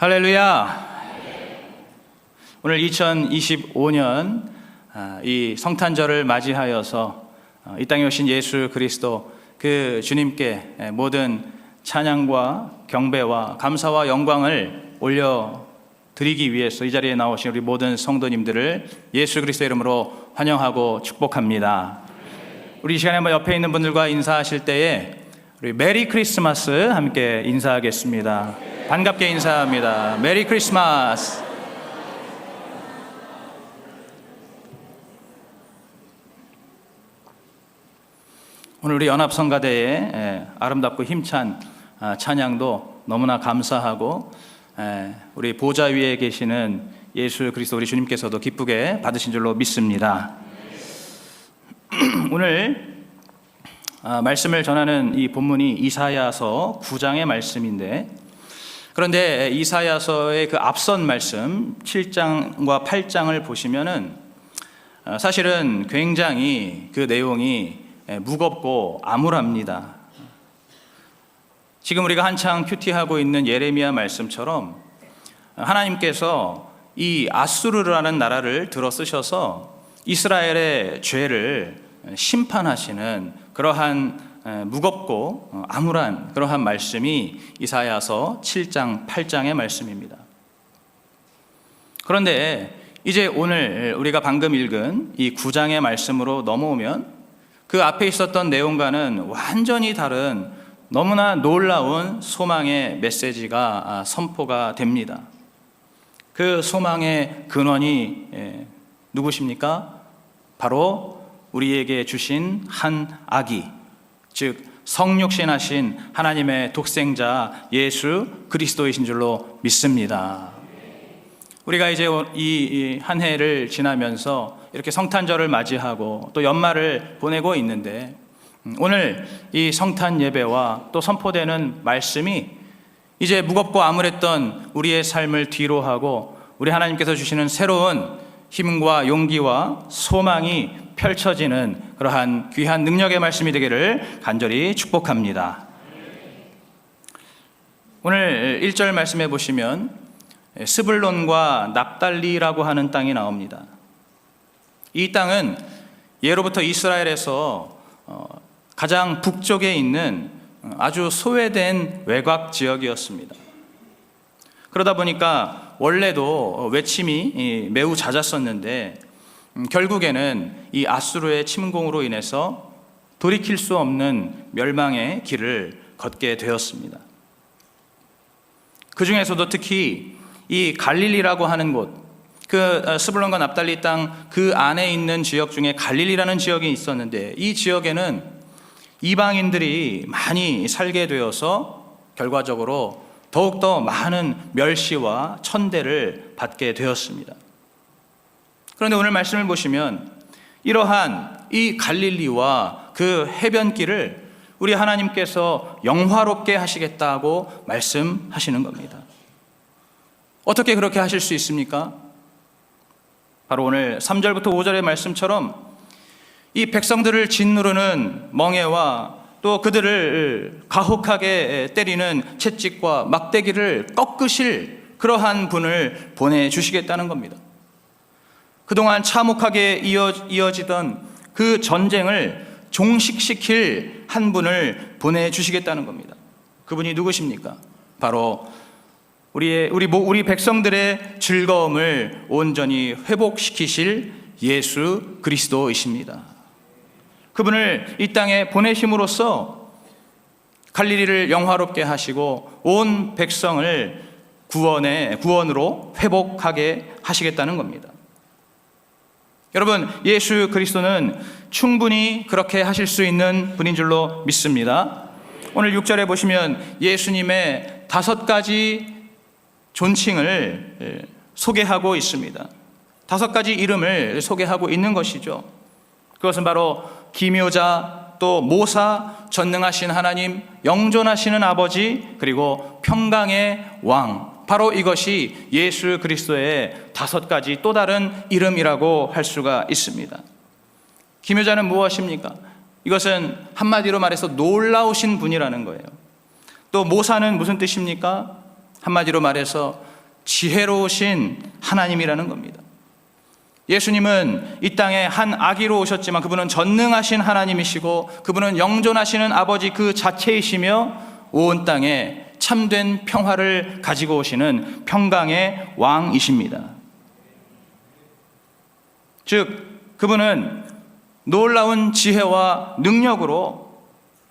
할렐루야. 오늘 2025년 아, 이 성탄절을 맞이하여서 어, 이 땅에 오신 예수 그리스도 그 주님께 예, 모든 찬양과 경배와 감사와 영광을 올려 드리기 위해서 이 자리에 나오신 우리 모든 성도님들을 예수 그리스도 이름으로 환영하고 축복합니다. 우리 이 시간에 한번 옆에 있는 분들과 인사하실 때에 우리 메리 크리스마스 함께 인사하겠습니다. 반갑게 인사합니다. 메리 크리스마스. 오늘 우리 연합성가대의 에, 아름답고 힘찬 아, 찬양도 너무나 감사하고 에, 우리 보좌 위에 계시는 예수 그리스도 우리 주님께서도 기쁘게 받으신 줄로 믿습니다. 오늘 아, 말씀을 전하는 이 본문이 이사야서 9장의 말씀인데 그런데 이사야서의 그 앞선 말씀 7장과 8장을 보시면은 아, 사실은 굉장히 그 내용이 예, 무겁고 암울합니다. 지금 우리가 한창 큐티하고 있는 예레미야 말씀처럼 하나님께서 이 아수르라는 나라를 들어 쓰셔서 이스라엘의 죄를 심판하시는 그러한 무겁고 어, 암울한 그러한 말씀이 이사야서 7장, 8장의 말씀입니다. 그런데 이제 오늘 우리가 방금 읽은 이 9장의 말씀으로 넘어오면 그 앞에 있었던 내용과는 완전히 다른 너무나 놀라운 소망의 메시지가 아, 선포가 됩니다. 그 소망의 근원이 예, 누구십니까? 바로 우리에게 주신 한 아기, 즉 성육신하신 하나님의 독생자 예수 그리스도이신 줄로 믿습니다. 우리가 이제 이 한 해를 지나면서 이렇게 성탄절을 맞이하고 또 연말을 보내고 있는데 음, 오늘 이 성탄 예배와 또 선포되는 말씀이 이제 무겁고 암울했던 우리의 삶을 뒤로 하고 우리 하나님께서 주시는 새로운 힘과 용기와 소망이 펼쳐지는 그러한 귀한 능력의 말씀이 되기를 간절히 축복합니다. 오늘 1절 말씀해 보시면 스불론과 납달리라고 하는 땅이 나옵니다. 이 땅은 예로부터 이스라엘에서 어, 가장 북쪽에 있는 아주 소외된 외곽 지역이었습니다. 그러다 보니까 원래도 외침이 매우 잦았었는데 음, 결국에는 이 아수르의 침공으로 인해서 돌이킬 수 없는 멸망의 길을 걷게 되었습니다. 그 중에서도 특히 이 갈릴리라고 하는 곳, 그 어, 스불론과 납달리 땅 그 안에 있는 지역 중에 갈릴리라는 지역이 있었는데 이 지역에는 이방인들이 많이 살게 되어서 결과적으로 더욱더 많은 멸시와 천대를 받게 되었습니다. 그런데 오늘 말씀을 보시면 이러한 이 갈릴리와 그 해변길을 우리 하나님께서 영화롭게 하시겠다고 말씀하시는 겁니다. 어떻게 그렇게 하실 수 있습니까? 바로 오늘 3절부터 5절의 말씀처럼 이 백성들을 짓누르는 멍해와 또 그들을 가혹하게 때리는 채찍과 막대기를 꺾으실 그러한 분을 보내주시겠다는 겁니다. 그동안 참혹하게 이어 지던 그 전쟁을 종식시킬 한 분을 보내주시겠다는 겁니다. 그분이 누구십니까? 바로 우리의 우리 우리 백성들의 즐거움을 온전히 회복시키실 예수 그리스도이십니다. 그분을 이 땅에 보내심으로써 갈릴리를 영화롭게 하시고 온 백성을 구원의 구원으로 회복하게 하시겠다는 겁니다. 여러분, 예수 그리스도는 충분히 그렇게 하실 수 있는 분인 줄로 믿습니다. 오늘 6절에 보시면 예수님의 다섯 가지 존칭을 예, 소개하고 있습니다. 다섯 가지 이름을 소개하고 있는 것이죠. 그것은 바로 기묘자, 또 모사, 전능하신 하나님, 영존하시는 아버지, 그리고 평강의 왕. 바로 이것이 예수 그리스도의 다섯 가지 또 다른 이름이라고 할 수가 있습니다. 기묘자는 무엇입니까? 이것은 한마디로 말해서 놀라우신 분이라는 거예요. 또 모사는 무슨 뜻입니까? 한마디로 말해서 지혜로우신 하나님이라는 겁니다. 예수님은 이 땅에 한 아기로 오셨지만 그분은 전능하신 하나님이시고 그분은 영존하시는 아버지 그 자체이시며 온 땅에 참된 평화를 가지고 오시는 평강의 왕이십니다. 즉, 그분은 놀라운 지혜와 능력으로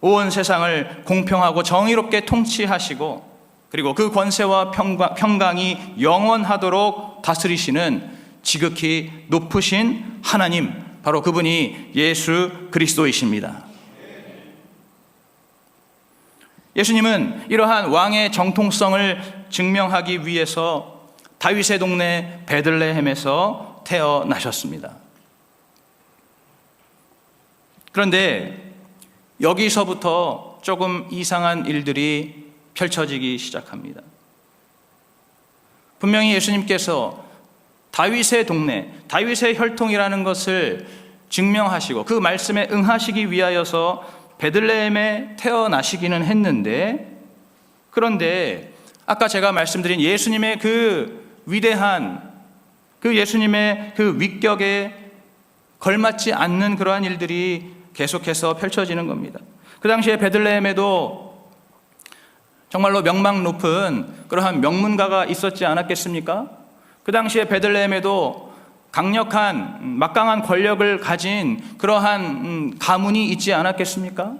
온 세상을 공평하고 정의롭게 통치하시고 그리고 그 권세와 평강, 평강이 영원하도록 다스리시는 지극히 높으신 하나님, 바로 그분이 예수 그리스도이십니다. 예수님은 이러한 왕의 정통성을 증명하기 위해서 다윗의 동네 베들레헴에서 태어나셨습니다. 그런데 여기서부터 조금 이상한 일들이 펼쳐지기 시작합니다. 분명히 예수님께서 다윗의 동네, 다윗의 혈통이라는 것을 증명하시고 그 말씀에 응하시기 위하여서 베들레헴에 태어나시기는 했는데 그런데 아까 제가 말씀드린 예수님의 그 위대한 그 예수님의 그 위격에 걸맞지 않는 그러한 일들이 계속해서 펼쳐지는 겁니다. 그 당시에 베들레헴에도 정말로 명망 높은 그러한 명문가가 있었지 않았겠습니까? 그 당시에 베들레헴에도 강력한 음, 막강한 권력을 가진 그러한 음, 가문이 있지 않았겠습니까?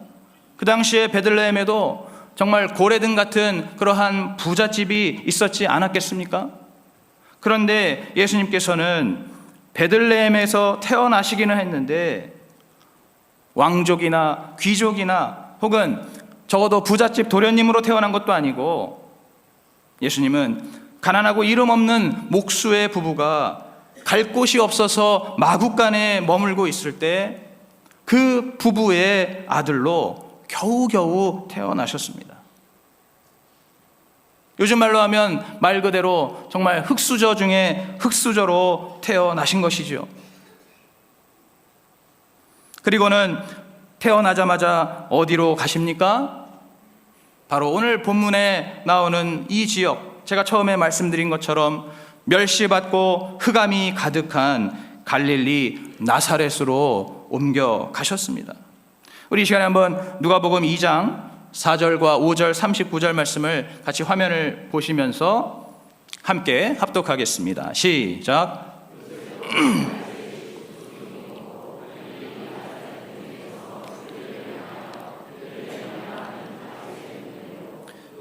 그 당시에 베들레헴에도 정말 고래등 같은 그러한 부잣집이 있었지 않았겠습니까? 그런데 예수님께서는 베들레헴에서 태어나시기는 했는데 왕족이나 귀족이나 혹은 적어도 부잣집 도련님으로 태어난 것도 아니고 예수님은 가난하고 이름 없는 목수의 부부가 갈 곳이 없어서 마국간에 머물고 있을 때 그 부부의 아들로 겨우겨우 태어나셨습니다. 요즘 말로 하면 말 그대로 정말 흙수저 중에 흙수저로 태어나신 것이죠. 그리고는 태어나자마자 어디로 가십니까? 바로 오늘 본문에 나오는 이 지역, 제가 처음에 말씀드린 것처럼 멸시받고 흑암이 가득한 갈릴리 나사렛으로 옮겨 가셨습니다. 우리 이 시간에 한번 누가복음 2장 4절과 5절 39절 말씀을 같이 화면을 보시면서 함께 합독하겠습니다. 시작.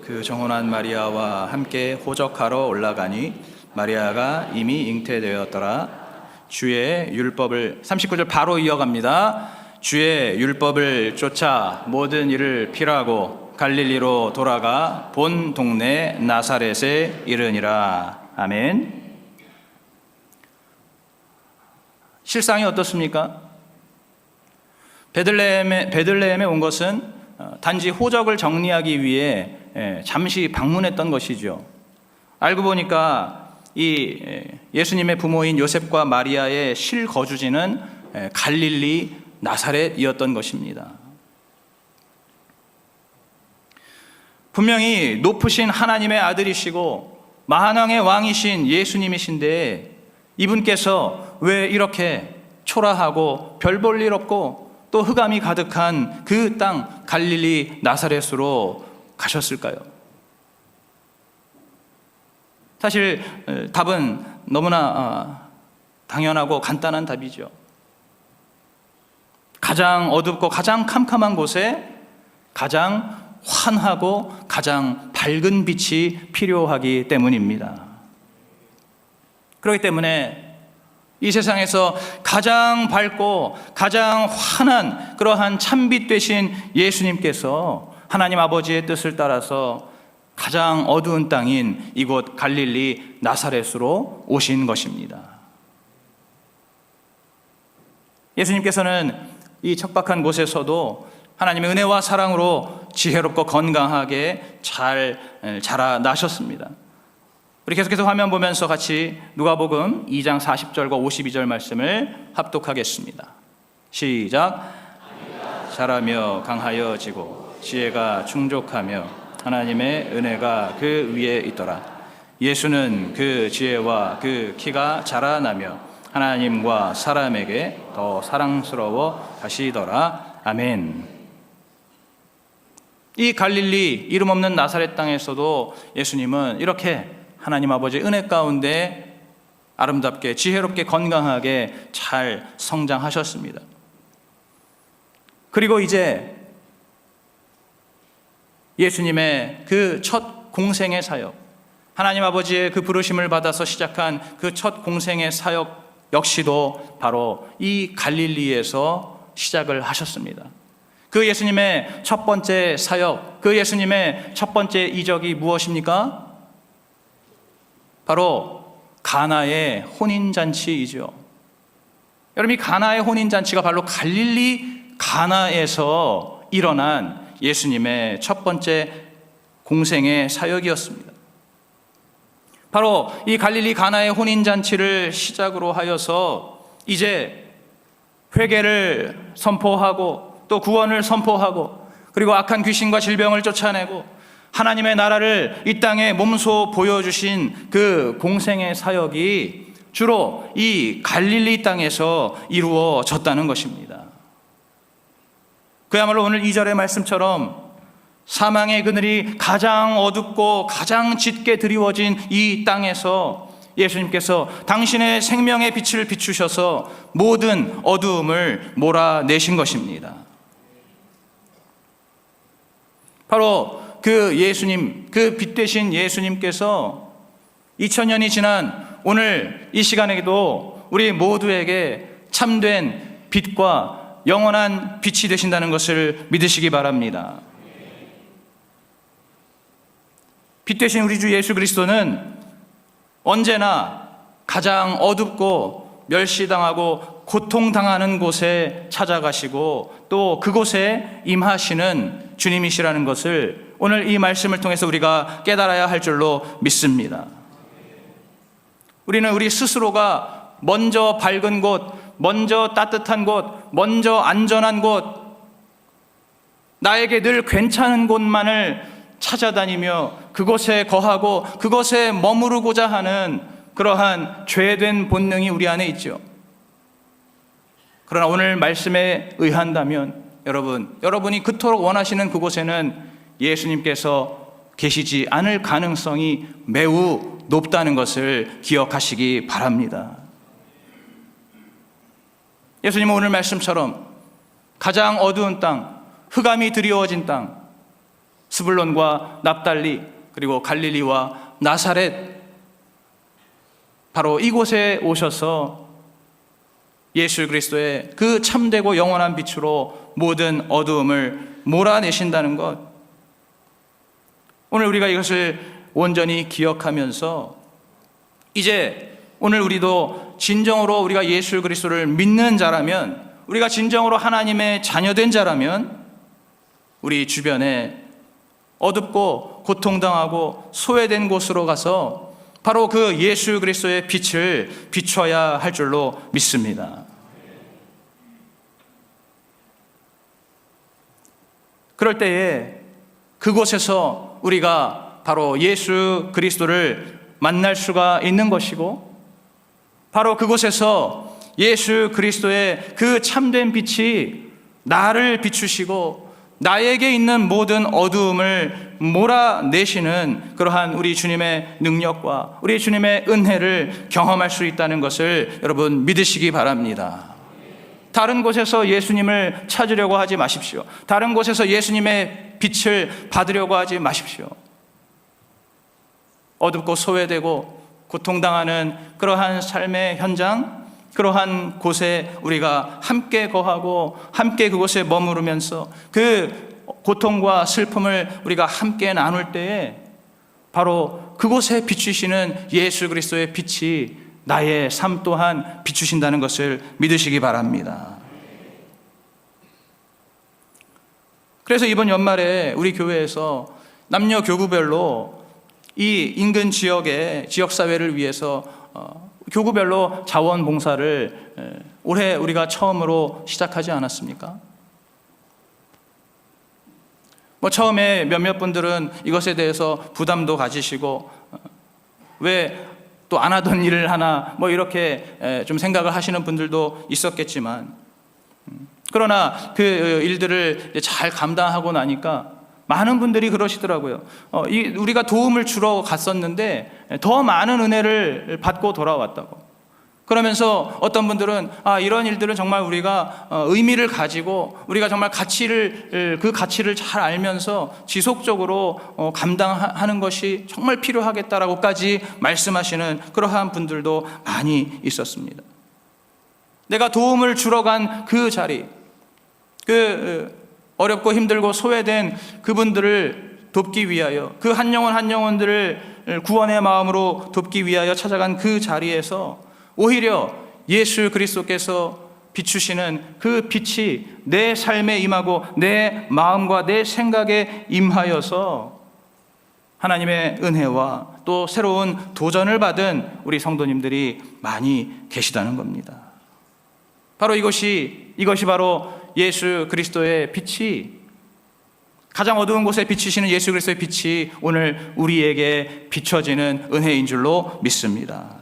그 정혼한 마리아와 함께 호적하러 올라가니 마리아가 이미 잉태되었더라. 주의 율법을 39절 바로 이어갑니다. 주의 율법을 쫓아 모든 일을 필요하고 갈릴리로 돌아가 본 동네 나사렛에 이르니라. 아멘. 실상이 어떻습니까? 베들레헴에, 베들레헴에 온 것은 어, 단지 호적을 정리하기 위해 예, 잠시 방문했던 것이죠. 알고 보니까 이 예, 예수님의 부모인 요셉과 마리아의 실거주지는 예, 갈릴리 나사렛이었던 것입니다. 분명히 높으신 하나님의 아들이시고 만왕의 왕이신 예수님이신데 이분께서 왜 이렇게 초라하고 별 볼 일 없고 또 흑암이 가득한 그 땅 갈릴리 나사렛으로 가셨을까요? 사실 답은 너무나 아, 당연하고 간단한 답이죠. 가장 어둡고 가장 캄캄한 곳에 가장 환하고 가장 밝은 빛이 필요하기 때문입니다. 그렇기 때문에 이 세상에서 가장 밝고 가장 환한 그러한 참빛 되신 예수님께서 하나님 아버지의 뜻을 따라서 가장 어두운 땅인 이곳 갈릴리 나사렛으로 오신 것입니다. 예수님께서는 이 척박한 곳에서도 하나님의 은혜와 사랑으로 지혜롭고 건강하게 잘 자라나셨습니다. 우리 계속해서 화면 보면서 같이 누가복음 2장 40절과 52절 말씀을 합독하겠습니다. 시작. 자라며 강하여지고 지혜가 충족하며 하나님의 은혜가 그 위에 있더라. 예수는 그 지혜와 그 키가 자라나며 하나님과 사람에게 더 사랑스러워 하시더라. 아멘. 이 갈릴리 이름 없는 나사렛 땅에서도 예수님은 이렇게 하나님 아버지 은혜 가운데 아름답게 지혜롭게 건강하게 잘 성장하셨습니다. 그리고 이제 예수님의 그 첫 공생의 사역, 하나님 아버지의 그 부르심을 받아서 시작한 그 첫 공생의 사역 역시도 바로 이 갈릴리에서 시작을 하셨습니다. 그 예수님의 첫 번째 사역, 그 예수님의 첫 번째 이적이 무엇입니까? 바로 가나의 혼인잔치이죠. 여러분, 이 가나의 혼인잔치가 바로 갈릴리 가나에서 일어난 예수님의 첫 번째 공생의 사역이었습니다. 바로 이 갈릴리 가나의 혼인 잔치를 시작으로 하여서 이제 회개를 선포하고 또 구원을 선포하고 그리고 악한 귀신과 질병을 쫓아내고 하나님의 나라를 이 땅에 몸소 보여주신 그 공생의 사역이 주로 이 갈릴리 땅에서 이루어졌다는 것입니다. 그야말로 오늘 2절의 말씀처럼 사망의 그늘이 가장 어둡고 가장 짙게 드리워진 이 땅에서 예수님께서 당신의 생명의 빛을 비추셔서 모든 어두움을 몰아내신 것입니다. 바로 그 예수님, 그 빛 되신 예수님께서 2000년이 지난 오늘 이 시간에도 우리 모두에게 참된 빛과 영원한 빛이 되신다는 것을 믿으시기 바랍니다. 빛 되신 우리 주 예수 그리스도는 언제나 가장 어둡고 멸시당하고 고통당하는 곳에 찾아가시고 또 그곳에 임하시는 주님이시라는 것을 오늘 이 말씀을 통해서 우리가 깨달아야 할 줄로 믿습니다. 우리는 우리 스스로가 먼저 밝은 곳, 먼저 따뜻한 곳, 먼저 안전한 곳, 나에게 늘 괜찮은 곳만을 찾아다니며 그곳에 거하고 그곳에 머무르고자 하는 그러한 죄된 본능이 우리 안에 있죠. 그러나 오늘 말씀에 의한다면 여러분, 여러분이 그토록 원하시는 그곳에는 예수님께서 계시지 않을 가능성이 매우 높다는 것을 기억하시기 바랍니다. 예수님은 오늘 말씀처럼 가장 어두운 땅, 흑암이 드리워진 땅, 스불론과 납달리 그리고 갈릴리와 나사렛 바로 이곳에 오셔서 예수 그리스도의 그 참되고 영원한 빛으로 모든 어두움을 몰아내신다는 것. 오늘 우리가 이것을 온전히 기억하면서 이제 오늘 우리도 진정으로 우리가 예수 그리스도를 믿는 자라면 우리가 진정으로 하나님의 자녀된 자라면 우리 주변에 어둡고 고통당하고 소외된 곳으로 가서 바로 그 예수 그리스도의 빛을 비춰야 할 줄로 믿습니다. 그럴 때에 그곳에서 우리가 바로 예수 그리스도를 만날 수가 있는 것이고 바로 그곳에서 예수 그리스도의 그 참된 빛이 나를 비추시고 나에게 있는 모든 어두움을 몰아내시는 그러한 우리 주님의 능력과 우리 주님의 은혜를 경험할 수 있다는 것을 여러분 믿으시기 바랍니다. 다른 곳에서 예수님을 찾으려고 하지 마십시오. 다른 곳에서 예수님의 빛을 받으려고 하지 마십시오. 어둡고 소외되고 고통당하는 그러한 삶의 현장, 그러한 곳에 우리가 함께 거하고 함께 그곳에 머무르면서 그 고통과 슬픔을 우리가 함께 나눌 때에 바로 그곳에 비추시는 예수 그리스도의 빛이 나의 삶 또한 비추신다는 것을 믿으시기 바랍니다. 그래서 이번 연말에 우리 교회에서 남녀 교구별로 이 인근 지역의 지역 사회를 위해서 어, 교구별로 자원 봉사를 올해 우리가 처음으로 시작하지 않았습니까? 뭐 처음에 몇몇 분들은 이것에 대해서 부담도 가지시고 어, 왜또 안 하던 일을 하나 뭐 이렇게 에, 좀 생각을 하시는 분들도 있었겠지만 음, 그러나 그 일들을 이제 잘 감당하고 나니까 많은 분들이 그러시더라고요. 어, 이, 우리가 도움을 주러 갔었는데 더 많은 은혜를 받고 돌아왔다고. 그러면서 어떤 분들은 아 이런 일들은 정말 우리가 어, 의미를 가지고 우리가 정말 가치를 그 가치를 잘 알면서 지속적으로 어, 감당하는 것이 정말 필요하겠다라고까지 말씀하시는 그러한 분들도 많이 있었습니다. 내가 도움을 주러 간 그 자리, 그 어, 어렵고 힘들고 소외된 그분들을 돕기 위하여 그 한 영혼 한 영혼들을 구원의 마음으로 돕기 위하여 찾아간 그 자리에서 오히려 예수 그리스도께서 비추시는 그 빛이 내 삶에 임하고 내 마음과 내 생각에 임하여서 하나님의 은혜와 또 새로운 도전을 받은 우리 성도님들이 많이 계시다는 겁니다. 바로 이것이 이것이 바로 예수 그리스도의 빛이 가장 어두운 곳에 비치시는 예수 그리스도의 빛이 오늘 우리에게 비춰지는 은혜인 줄로 믿습니다.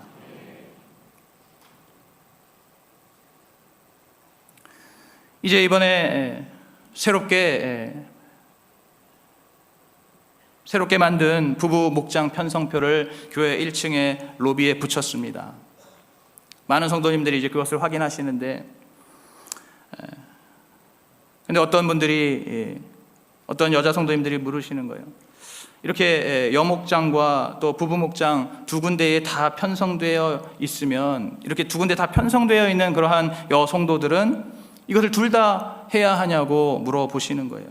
이제 이번에 새롭게 새롭게 만든 부부 목장 편성표를 교회 1층에 로비에 붙였습니다. 많은 성도님들이 이제 그것을 확인하시는데 근데 어떤 분들이 어떤 여자 성도님들이 물으시는 거예요. 이렇게 여목장과 또 부부목장 두 군데에 다 편성되어 있으면 이렇게 두 군데 다 편성되어 있는 그러한 여성도들은 이것을 둘 다 해야 하냐고 물어보시는 거예요.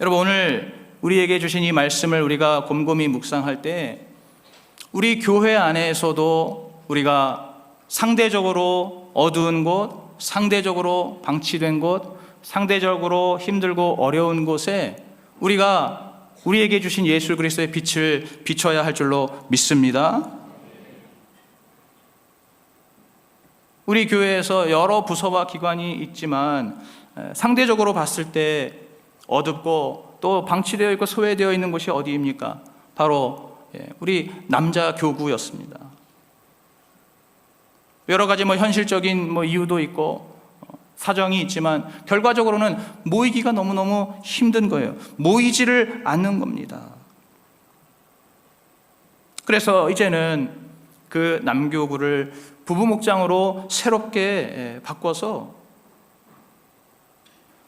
여러분, 오늘 우리에게 주신 이 말씀을 우리가 곰곰이 묵상할 때 우리 교회 안에서도 우리가 상대적으로 어두운 곳, 상대적으로 방치된 곳, 상대적으로 힘들고 어려운 곳에 우리가 우리에게 주신 예수 그리스도의 빛을 비춰야 할 줄로 믿습니다. 우리 교회에서 여러 부서와 기관이 있지만 상대적으로 봤을 때 어둡고 또 방치되어 있고 소외되어 있는 곳이 어디입니까? 바로 예, 우리 남자 교구였습니다. 여러 가지 뭐 현실적인 뭐 이유도 있고 어, 사정이 있지만 결과적으로는 모이기가 너무너무 힘든 거예요. 모이지를 않는 겁니다. 그래서 이제는 그 남교구를 부부 목장으로 새롭게 바꿔서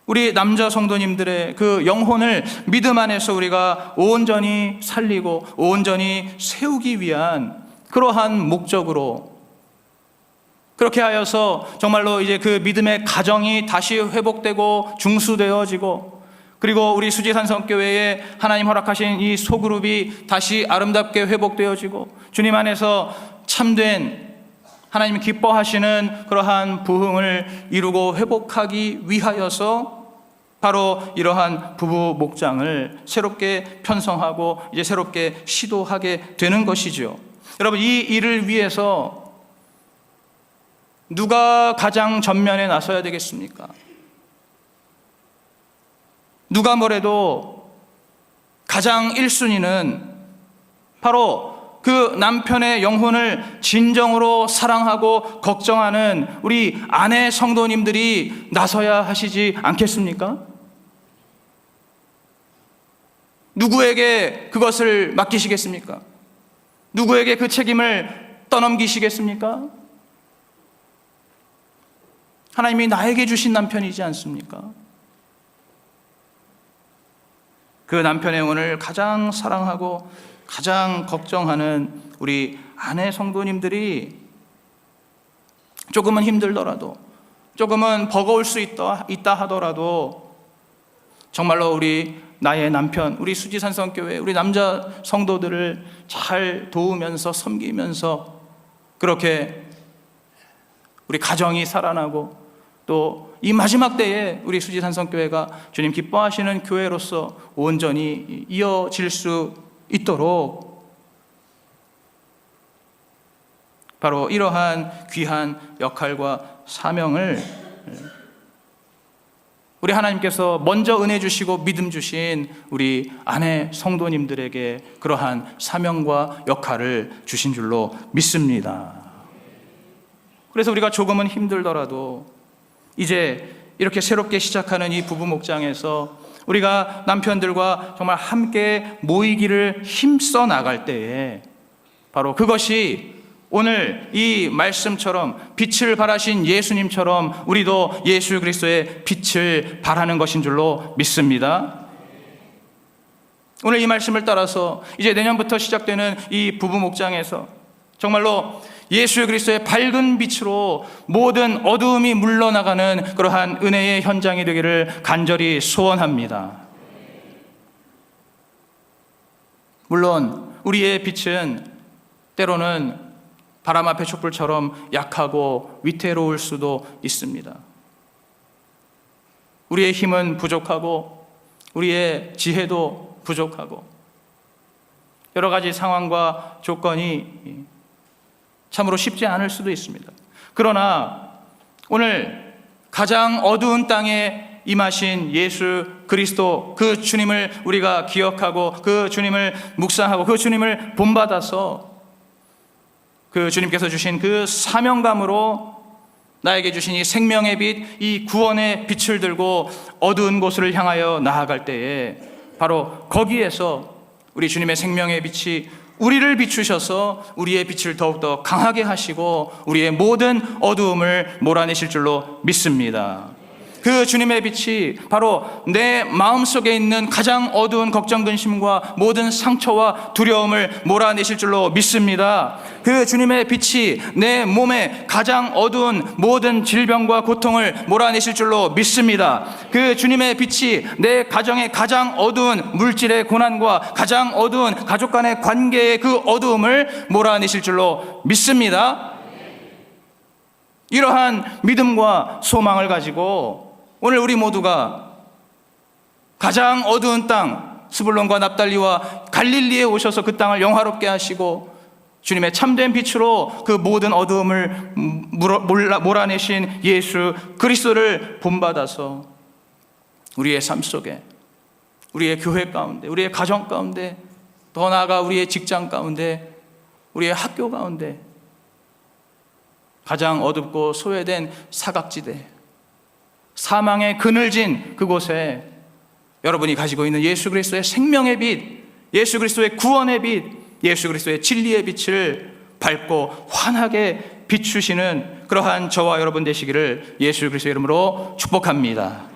우리 남자 성도님들의 그 영혼을 믿음 안에서 우리가 온전히 살리고 온전히 세우기 위한 그러한 목적으로 그렇게 하여서 정말로 이제 그 믿음의 가정이 다시 회복되고 중수되어지고 그리고 우리 수지산성교회에 하나님 허락하신 이 소그룹이 다시 아름답게 회복되어지고 주님 안에서 참된 하나님 기뻐하시는 그러한 부흥을 이루고 회복하기 위하여서 바로 이러한 부부 목장을 새롭게 편성하고 이제 새롭게 시도하게 되는 것이죠. 여러분 이 일을 위해서 누가 가장 전면에 나서야 되겠습니까? 누가 뭐래도 가장 1순위는 바로 그 남편의 영혼을 진정으로 사랑하고 걱정하는 우리 아내 성도님들이 나서야 하시지 않겠습니까? 누구에게 그것을 맡기시겠습니까? 누구에게 그 책임을 떠넘기시겠습니까? 하나님이 나에게 주신 남편이지 않습니까? 그 남편의 영혼을 가장 사랑하고 가장 걱정하는 우리 아내 성도님들이 조금은 힘들더라도 조금은 버거울 수 있다, 있다 하더라도 정말로 우리 나의 남편, 우리 수지산성교회, 우리 남자 성도들을 잘 도우면서 섬기면서 그렇게 우리 가정이 살아나고 또 이 마지막 때에 우리 수지산성교회가 주님 기뻐하시는 교회로서 온전히 이어질 수 있도록 바로 이러한 귀한 역할과 사명을 우리 하나님께서 먼저 은혜 주시고 믿음 주신 우리 아내 성도님들에게 그러한 사명과 역할을 주신 줄로 믿습니다. 그래서 우리가 조금은 힘들더라도 이제 이렇게 새롭게 시작하는 이 부부 목장에서 우리가 남편들과 정말 함께 모이기를 힘써 나갈 때에 바로 그것이 오늘 이 말씀처럼 빛을 발하신 예수님처럼 우리도 예수 그리스도의 빛을 발하는 것인 줄로 믿습니다. 오늘 이 말씀을 따라서 이제 내년부터 시작되는 이 부부 목장에서 정말로 예수 그리스도의 밝은 빛으로 모든 어두움이 물러나가는 그러한 은혜의 현장이 되기를 간절히 소원합니다. 물론 우리의 빛은 때로는 바람 앞의 촛불처럼 약하고 위태로울 수도 있습니다. 우리의 힘은 부족하고 우리의 지혜도 부족하고 여러 가지 상황과 조건이 참으로 쉽지 않을 수도 있습니다. 그러나 오늘 가장 어두운 땅에 임하신 예수 그리스도 그 주님을 우리가 기억하고 그 주님을 묵상하고 그 주님을 본받아서 그 주님께서 주신 그 사명감으로 나에게 주신 이 생명의 빛, 이 구원의 빛을 들고 어두운 곳을 향하여 나아갈 때에 바로 거기에서 우리 주님의 생명의 빛이 우리를 비추셔서 우리의 빛을 더욱더 강하게 하시고 우리의 모든 어두움을 몰아내실 줄로 믿습니다. 그 주님의 빛이 바로 내 마음 속에 있는 가장 어두운 걱정, 근심과 모든 상처와 두려움을 몰아내실 줄로 믿습니다. 그 주님의 빛이 내 몸에 가장 어두운 모든 질병과 고통을 몰아내실 줄로 믿습니다. 그 주님의 빛이 내 가정의 가장 어두운 물질의 고난과 가장 어두운 가족 간의 관계의 그 어두움을 몰아내실 줄로 믿습니다. 이러한 믿음과 소망을 가지고 오늘 우리 모두가 가장 어두운 땅 스불론과 납달리와 갈릴리에 오셔서 그 땅을 영화롭게 하시고 주님의 참된 빛으로 그 모든 어두움을 몰아- 몰아내신 예수 그리스도를 본받아서 우리의 삶 속에 우리의 교회 가운데 우리의 가정 가운데 더 나아가 우리의 직장 가운데 우리의 학교 가운데 가장 어둡고 소외된 사각지대 사망의 그늘진 그곳에 여러분이 가지고 있는 예수 그리스도의 생명의 빛, 예수 그리스도의 구원의 빛, 예수 그리스도의 진리의 빛을 밝고 환하게 비추시는 그러한 저와 여러분 되시기를 예수 그리스도의 이름으로 축복합니다.